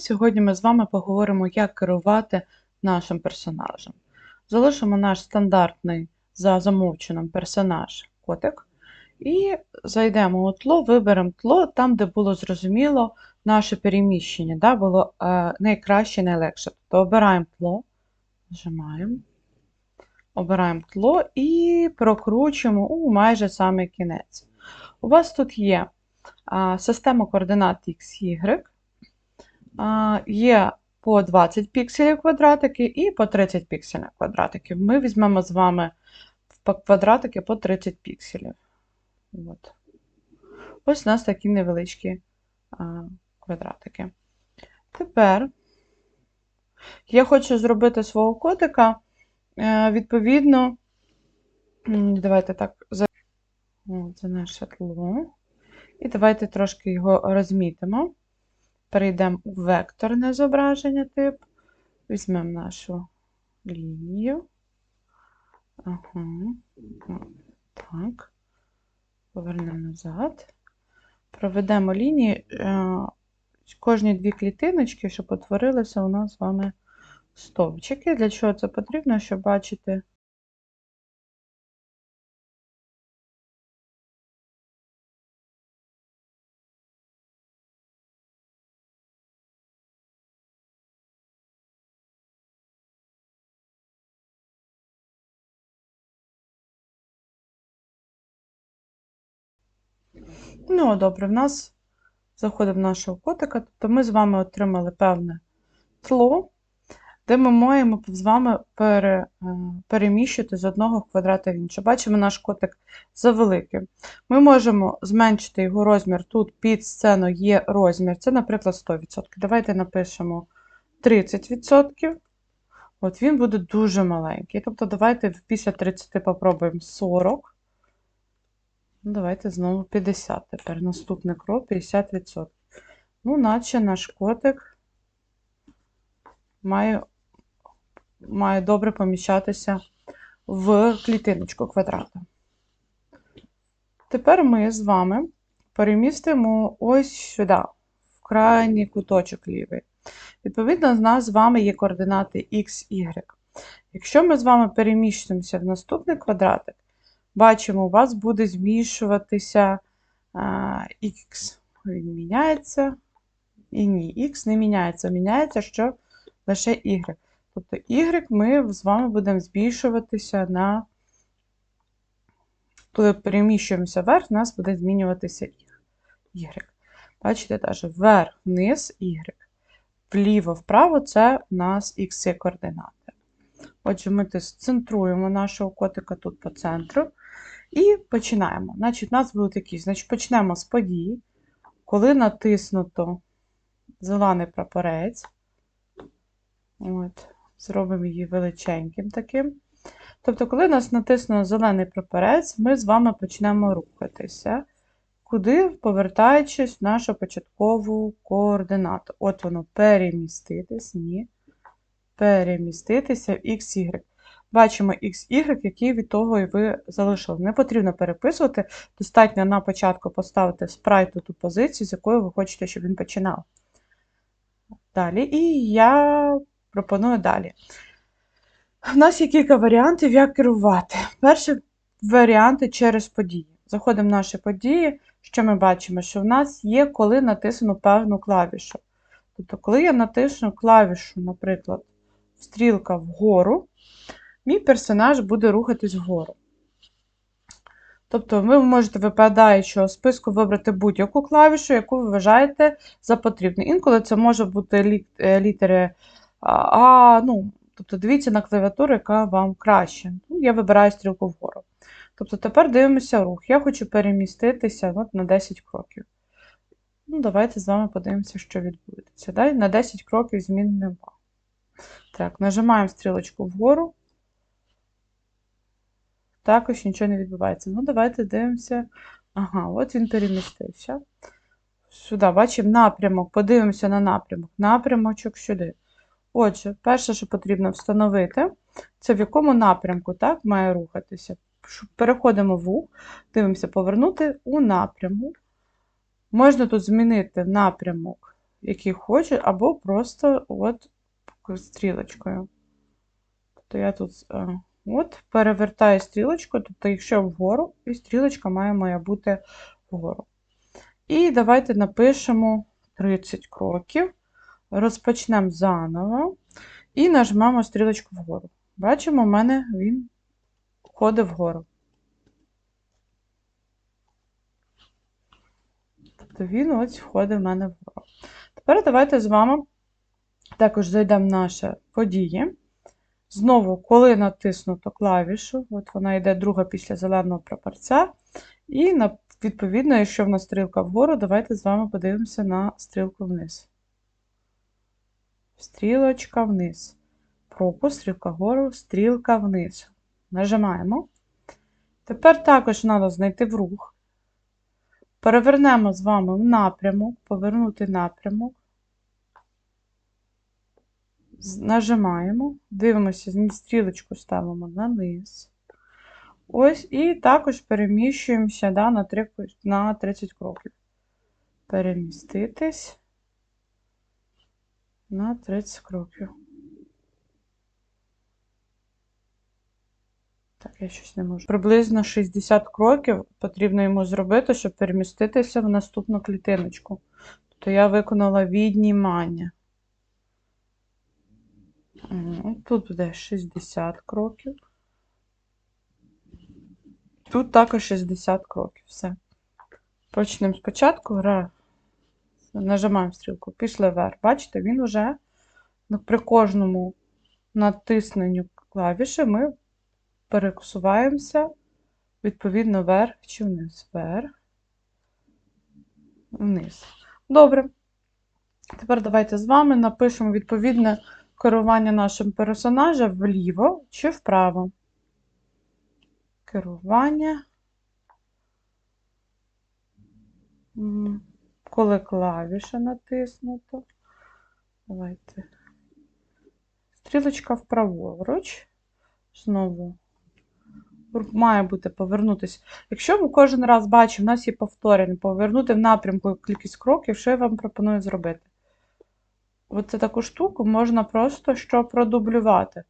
Сьогодні ми з вами поговоримо, як керувати нашим персонажем. Залишимо наш стандартний за замовченим персонаж котик. І зайдемо у тло, виберемо тло там, де було зрозуміло наше переміщення, да, було е, найкраще, найлегше. Тобто обираємо тло, нажимаємо, обираємо тло і прокручуємо у майже самий кінець. У вас тут є а, система координат X, Y, є по 20 пікселів квадратики і по 30 пікселів квадратиків. Ми візьмемо з вами квадратики по 30 пікселів. От. Ось у нас такі невеличкі квадратики. Тепер я хочу зробити свого котика, е, відповідно, давайте так, От, наше тло. І давайте трошки його розмітимо. Перейдемо у векторне зображення тип. Візьмемо нашу лінію. Ага. Так. Повернемо назад. Проведемо лінії е, кожні дві клітиночки, щоб утворилися у нас з вами стовпчики. Для чого це потрібно, щоб бачити Ну, добре, в нас заходив нашого котика, тобто ми з вами отримали певне тло, де ми маємо з вами пере, е, переміщити з одного квадрата в інший. Бачимо, наш котик завеликий. Ми можемо зменшити його розмір. Тут під сцену є розмір, це, наприклад, 100%. Давайте напишемо 30%. От він буде дуже маленький. Тобто, давайте після 30 попробуємо 40. Ну, Давайте знову 50 тепер. Наступний крок 50%. Ну, наче наш котик має, має добре поміщатися в клітиночку квадрата. Тепер ми з вами перемістимо ось сюди, в крайній куточок лівий. Відповідно, в нас з вами є координати X, Y. Якщо ми з вами переміщуємося в наступний квадратик, бачимо, у вас буде змішуватися Х. Він міняється. І ні, Х не міняється, міняється що лише Y. Тобто Y ми з вами будемо збільшуватися на, коли переміщуємося вверх, у нас буде змінюватися Y. Бачите, теж вверх, вниз, Y. Вліво-вправо це у нас Х координати. Отже, ми центруємо нашого котика тут по центру. І починаємо. Значить, у нас будуть такі. Значить, почнемо з події, коли натиснуто зелений прапорець. От, Зробимо її величеньким таким. Тобто, коли нас натиснуто зелений прапорець, ми з вами почнемо рухатися, куди, повертаючись в нашу початкову координату. От воно переміститись, ні. Переміститися в XY. Бачимо XY, який від того і ви залишили. Не потрібно переписувати, достатньо на початку поставити спрайту ту позицію, з якої ви хочете, щоб він починав. Далі. І я пропоную далі. У нас є кілька варіантів, як керувати. Перший варіанти через події. Заходимо в наші події, що ми бачимо, що в нас є, коли натисну певну клавішу. Тобто, коли я натисну клавішу, наприклад, стрілка вгору, мій персонаж буде рухатись вгору. Тобто, ви можете, випадаючого списку, вибрати будь-яку клавішу, яку ви вважаєте за потрібну. Інколи це може бути е, літери А, ну, тобто, дивіться на клавіатуру, яка вам краще. Ну, Я вибираю стрілку вгору. Тобто, тепер дивимося рух. Я хочу переміститися от, на 10 кроків. Ну, Давайте з вами подивимося, що відбудеться. Да? На 10 кроків змін нема. Так, нажимаємо стрілочку вгору також нічого не відбувається. Ну, давайте дивимося. Ага, от він перемістився. Сюди, бачимо напрямок, подивимося на напрямок. Напрямочок сюди. Отже, перше, що потрібно встановити, це в якому напрямку так, має рухатися. Переходимо в У, дивимося, повернути у напрямок. Можна тут змінити напрямок який хочу, або просто от стрілочкою. Тобто я тут е, от перевертаю стрілочку, тобто, якщо вгору, і стрілочка має, має бути вгору. І давайте напишемо 30 кроків, розпочнемо заново і нажмемо стрілочку вгору. Бачимо, в мене він ходить вгору. Тобто він ось входить в мене вгору. Тепер давайте з вами також зайдемо в наші події. Знову, коли натиснуто клавішу, от вона йде друга після зеленого прапорця, і відповідно, якщо в нас стрілка вгору, давайте з вами подивимося на стрілку вниз. Стрілочка вниз. Пропуск, стрілка вгору, стрілка вниз. Нажимаємо. Тепер також треба знайти в рух. Перевернемо з вами в напрямок, повернути напрямок. Нажимаємо, дивимося, стрілочку ставимо на низ. Ось, і також переміщуємося да, на, 3, на 30 кроків. Переміститись на 30 кроків. Так, я щось не можу. Приблизно 60 кроків потрібно йому зробити, щоб переміститися в наступну клітиночку. Тобто я виконала віднімання. Тут буде 60 кроків. Тут також 60 кроків. Все. Почнемо спочатку. Нажимаємо стрілку, пішли вверх. Бачите, він вже при кожному натисненню клавіші ми пересуваємося відповідно вверх чи вниз. Вверх, вниз. Добре. Тепер давайте з вами напишемо відповідне керування нашим персонажем вліво чи вправо. Керування. Коли клавіша натиснуто. Давайте. Стрілочка вправоруч. Знову має бути повернутися. Якщо ми кожен раз бачимо, у нас є повторення, повернути в напрямку кількість кроків, що я вам пропоную зробити? Оце таку штуку можна просто що продублювати.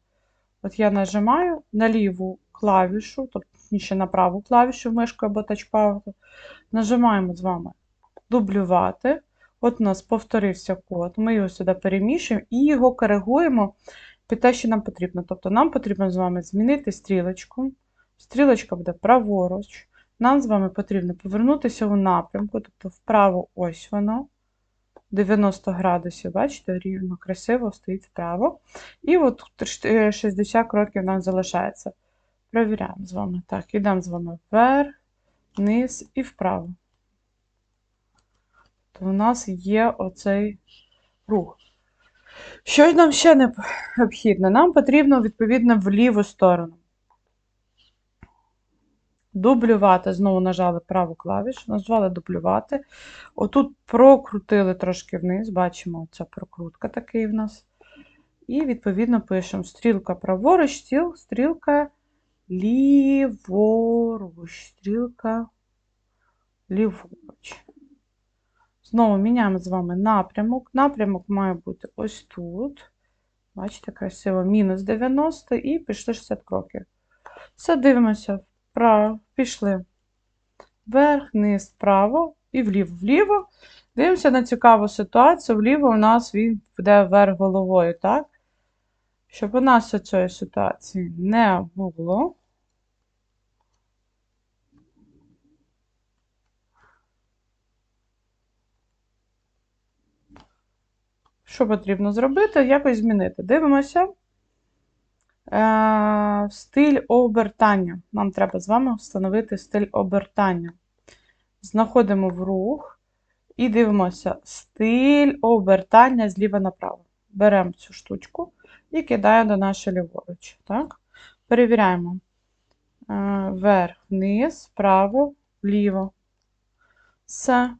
От я нажимаю на ліву клавішу, тобто ще на праву клавішу мишкою або тачпауту. Нажимаємо з вами дублювати. От у нас повторився код. Ми його сюди переміщуємо і його коригуємо під те, що нам потрібно. Тобто нам потрібно з вами змінити стрілочку. Стрілочка буде праворуч. Нам з вами потрібно повернутися у напрямку, тобто вправо ось воно. 90 градусів, бачите, рівно, красиво стоїть вправо. І от 60 кроків нам залишається. Провіряємо з вами. Так, ідемо з вами вверх, вниз і вправо. То у нас є оцей рух. Що нам ще необхідно? Нам потрібно, відповідно, в ліву сторону. Дублювати, знову нажали праву клавішу, назвали дублювати. Отут прокрутили трошки вниз, бачимо, ця прокрутка такий в нас. І, відповідно, пишемо стрілка праворуч, стіл, стрілка ліворуч, стрілка ліворуч. Знову міняємо з вами напрямок. Напрямок має бути ось тут. Бачите, красиво, мінус 90 і пішли 60 кроків. Все, дивимося вправо, пішли. Вверх, вниз, вправо і вліво. Вліво. Дивимося на цікаву ситуацію. Вліво у нас він буде вверх головою, так? Щоб у нас цієї ситуації не було. Що потрібно зробити? Якось змінити. Дивимося. Е, стиль обертання. Нам треба з вами встановити стиль обертання. Знаходимо в рух і дивимося стиль обертання зліва направо. Беремо цю штучку і кидаємо до нашої ліворуч. Так? Перевіряємо. Е, вверх, вниз, вправо, вліво. Все.